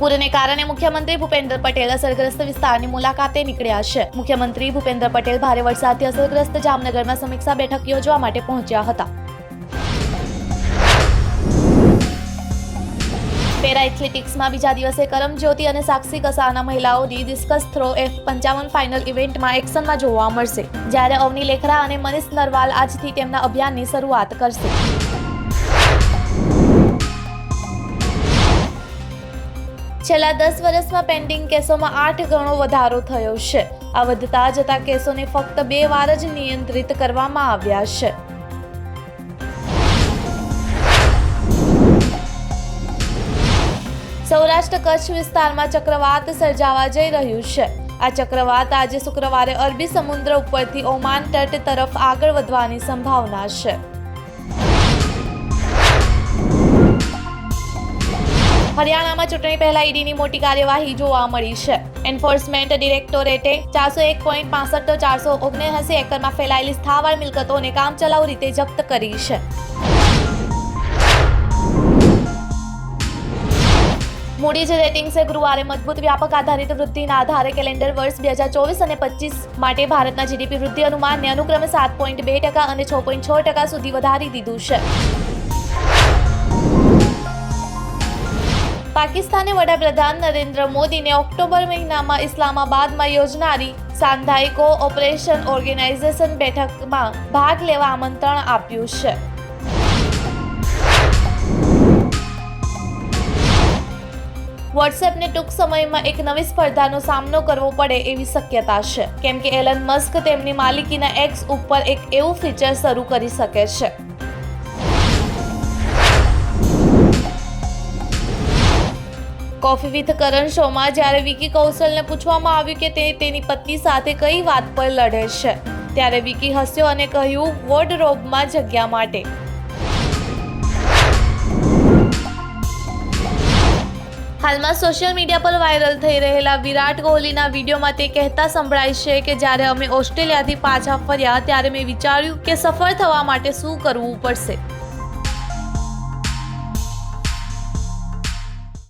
પૂરને કારણે મુખ્યમંત્રી ભૂપેન્દ્ર પટેલ અસરગ્રસ્ત વિસ્તારની મુલાકાતે નીકળ્યા છે. મુખ્યમંત્રી ભૂપેન્દ્ર પટેલ ભારે વરસાદથી અસરગ્રસ્ત જામનગરમાં સમીક્ષા બેઠક યોજવા માટે પહોંચ્યા હતા. પેરા એથ્લેટિક્સમાં બીજા દિવસે કરમજ્યોતિ અને સાક્ષી કસાના મહિલાઓની ડિસ્કસ થ્રો એફ પંચાવન ફાઇનલ ઇવેન્ટમાં એક્શનમાં જોવા મળશે. જ્યારે અવની લેખરા અને મનીષ નરવાલ આજથી તેમના અભિયાનની શરૂઆત કરશે. છેલ્લા દસ વર્ષમાં પેન્ડિંગ કેસોમાં આઠ ગણો વધારો થયો છે. આ વધતા જતા કેસોને ફક્ત બે વાર જ નિયંત્રિત કરવામાં આવ્યા છે. સૌરાષ્ટ્ર કચ્છ વિસ્તારમાં ચક્રવાત સર્જાવા જઈ રહ્યું છે. આ ચક્રવાત આજે શુક્રવારે અરબી સમુદ્ર ઉપરથી ઓમાન તટ તરફ આગળ વધવાની સંભાવના છે. હરિયાણામાં ચૂંટણી પહેલા ઈડીની મોટી કાર્યવાહી જોવા મળી છે. એન્ફોર્સમેન્ટ ડિરેક્ટોરેટે ચારસો એક પોઈન્ટ પાસઠ ચારસો ઓગણસી એકરમાં ફેલાયેલી સ્થાવર મિલકતોને કામચલાઉ રીતે જપ્ત કરી છે. મૂડીઝ રેટિંગ્સે ગુરુવારે મજબૂત વ્યાપક આધારિત વૃદ્ધિના આધારે કેલેન્ડર વર્ષ બે હજાર ચોવીસ અને પચીસ માટે ભારતના જીડીપી વૃદ્ધિ અનુમાનને અનુક્રમે સાત પોઈન્ટ બે ટકા અને છ પોઈન્ટ છ ટકા સુધી વધારી દીધું છે. પાકિસ્તાને વડાપ્રધાન નરેન્દ્ર મોદીને ઓક્ટોબર મહિનામાં ઇસ્લામાબાદમાં યોજનારી સાંધાઈ ઓપરેશન ઓર્ગેનાઇઝેશન બેઠકમાં ભાગ લેવા આમંત્રણ આપ્યું છે. વોટ્સએપને ટૂંક સમયમાં એક નવી સ્પર્ધાનો સામનો કરવો પડે એવી શક્યતા છે. કેમ કે એલન મસ્ક તેમની માલિકીના એક્સ ઉપર એક એવું ફીચર શરૂ કરી શકે છે. કોફી વિથ કરણ શોમાં જ્યારે વિકી કૌશલને પૂછવામાં આવ્યું કે તે તેની પત્ની સાથે કઈ વાત પર લડે છે, ત્યારે વિકી હસ્યો અને કહ્યું વોર્ડરોબમાં જગ્યા માટે. હાલમાં સોશિયલ મીડિયા પર વાયરલ થઈ રહેલા વિરાટ કોહલીના વિડીયોમાં તે કહેતા સંભળાય છે કે જ્યારે અમે ઓસ્ટ્રેલિયાથી પાછા ફર્યા ત્યારે મેં વિચાર્યું કે સફળ થવા માટે શું કરવું પડશે.